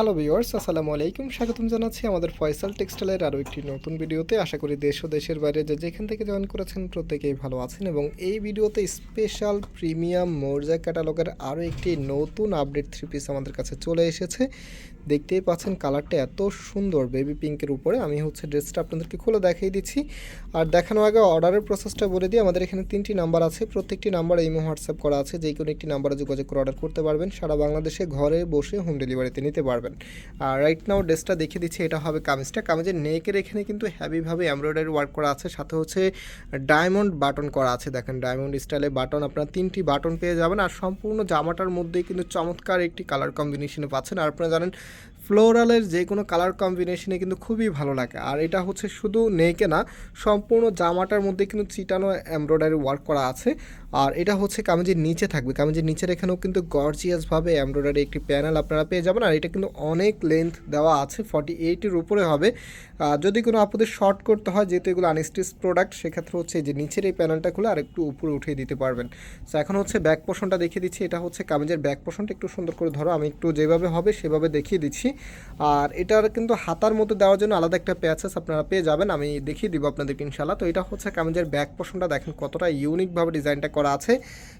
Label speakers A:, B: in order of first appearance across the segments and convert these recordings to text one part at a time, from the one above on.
A: Hello viewers আসসালামু আলাইকুম। স্বাগতম জানাচ্ছি আমাদের ফয়সাল টেক্সটাইলের আরও একটি নতুন ভিডিওতে। আশা করি দেশ ও দেশের বাইরে যে যেখান থেকে জয়েন করেছেন প্রত্যেকেই ভালো আছেন এবং এই ভিডিওতে স্পেশাল প্রিমিয়াম মোরজা ক্যাটালগের আরও একটি নতুন আপডেট থ্রি পিস আমাদের কাছে চলে এসেছে। দেখতেই পাচ্ছেন কালারটা এত সুন্দর বেবি পিঙ্কের উপরে। আমি হচ্ছে ড্রেসটা আপনাদেরকে খুলে দেখিয়ে দিচ্ছি। আর দেখানোর আগে অর্ডারের প্রসেসটা বলে দিই। আমাদের এখানে তিনটি নাম্বার আছে। প্রত্যেকটি নাম্বার ইমো হোয়াটসঅ্যাপ করা আছে। যে কোনো একটি নাম্বারে যোগাযোগ করে অর্ডার করতে পারবেন। সারা বাংলাদেশে ঘরে বসে হোম ডেলিভারিতে নিতে পারবেন। আর রাইট নাও ড্রেসটা দেখিয়ে দিচ্ছি, এটা হবে কামিজটা। কামিজের নেকের এখানে কিন্তু হ্যাভিভাবে এমব্রয়ডারি ওয়ার্ক করা আছে, সাথে হচ্ছে ডায়মন্ড বাটন করা আছে। দেখেন ডায়মন্ড স্টাইলে বাটন আপনারা তিনটি বাটন পেয়ে যাবেন। আর সম্পূর্ণ জামাটার মধ্যেই কিন্তু চমৎকার একটি কালার কম্বিনেশনে পাচ্ছেন। আর আপনারা জানেন ফ্লোরালের যে কোনো কালার কম্বিনেশনে কিন্তু খুবই ভালো লাগে। আর এটা হচ্ছে শুধু নেকে না, সম্পূর্ণ জামাটার মধ্যে কিন্তু চিটানো এমব্রয়ডারি ওয়ার্ক করা আছে। আর এটা হচ্ছে কামিজের নিচে থাকবে। কামিজের নিচের এখানেও কিন্তু গর্জিয়াসভাবে এমব্রয়ডারি একটি প্যানেল আপনারা পেয়ে যাবেন। আর এটা কিন্তু অনেক লেন্থ দেওয়া আছে ফর্টি এইটের উপরে হবে। যদি কোনো আপনাদের শর্ট করতে হয়, যেহেতু এগুলো আনস্টিচ প্রোডাক্ট সেক্ষেত্রে হচ্ছে যে নিচের এই প্যানেলটা খুলে আর একটু উপরে উঠিয়ে দিতে পারবেন। সো এখন হচ্ছে ব্যাক পোর্শনটা দেখিয়ে দিচ্ছি। এটা হচ্ছে কামিজের ব্যাক পোর্শনটা একটু সুন্দর করে ধরো। আমি একটু যেভাবে হবে, সেভাবে দেখিয়ে দিচ্ছি। আর এটার কিন্তু হাতার মধ্যে দেওয়ার জন্য আলাদা একটা প্যাচেস আপনারা পেয়ে যাবেন। আমি দেখিয়ে দিব আপনাদেরকে ইনশাল্লাহ তো এটা হচ্ছে কামিজের ব্যাক পোর্শনটা দেখেন কতটা ইউনিকভাবে ডিজাইনটা করা আছে।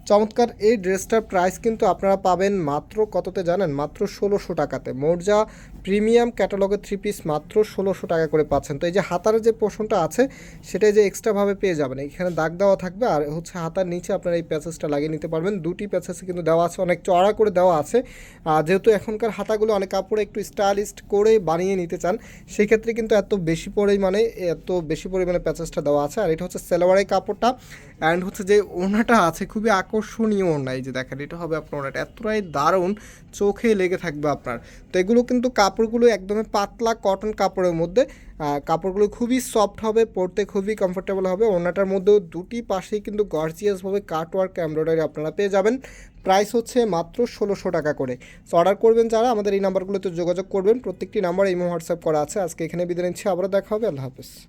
A: চমৎকার এই ড্রেসটার প্রাইস কিন্তু আপনারা পাবেন মাত্র কততে জানেন? মাত্র ষোলোশো টাকাতে। মোরজা প্রিমিয়াম ক্যাটালগের থ্রি পিস মাত্র ষোলোশো টাকা করে পাচ্ছেন। তো এই যে হাতার যে পোর্শনটা আছে, সেটাই যে এক্সট্রাভাবে পেয়ে যাবেন। এখানে দাগ দেওয়া থাকবে আর হচ্ছে হাতার নিচে আপনারা এই প্যাচেসটা লাগিয়ে নিতে পারবেন। দুটি প্যাচেসে কিন্তু দেওয়া আছে, অনেক চড়া করে দেওয়া আছে। আর যেহেতু এখনকার হাতাগুলো অনেক কাপড়ে একটু স্টাইলিস্ট করে বানিয়ে নিতে চান, সেক্ষেত্রে কিন্তু এত বেশি পরিমাণে, এত বেশি পরিমাণে প্যাচেসটা দেওয়া আছে। আর এটা হচ্ছে সেলোয়ারের কাপড়টা। অ্যান্ড হচ্ছে যে ওনাটা আছে, খুবই আকর্ষণীয় ওনা এই যে দেখেন, এটা হবে আপনার ওনাটা এতটাই দারুণ চোখে লেগে থাকবে আপনার। তো এগুলো কিন্তু কাপড়গুলো একদমই পাতলা কটন কাপড়ের মধ্যে কাপড়গুলো খুবই সফট হবে, পরতে খুবই কমফোর্টেবল হবে। ওনাটার মধ্যেও দুটি পাশেই কিন্তু গর্জিয়াসভাবে কাটওয়ার্ক এমব্রয়ডারি আপনারা পেয়ে যাবেন। প্রাইস হচ্ছে মাত্র ষোলোশো টাকা করে। সো অর্ডার করবেন যারা, আমাদের এই নাম্বারগুলোতে যোগাযোগ করবেন। প্রত্যেকটি নাম্বার এই হোয়াটসঅ্যাপ করা আছে। আজকে এখানে বিদায় নিচ্ছি। আবারও দেখা হবে। আল্লাহ হাফেজ।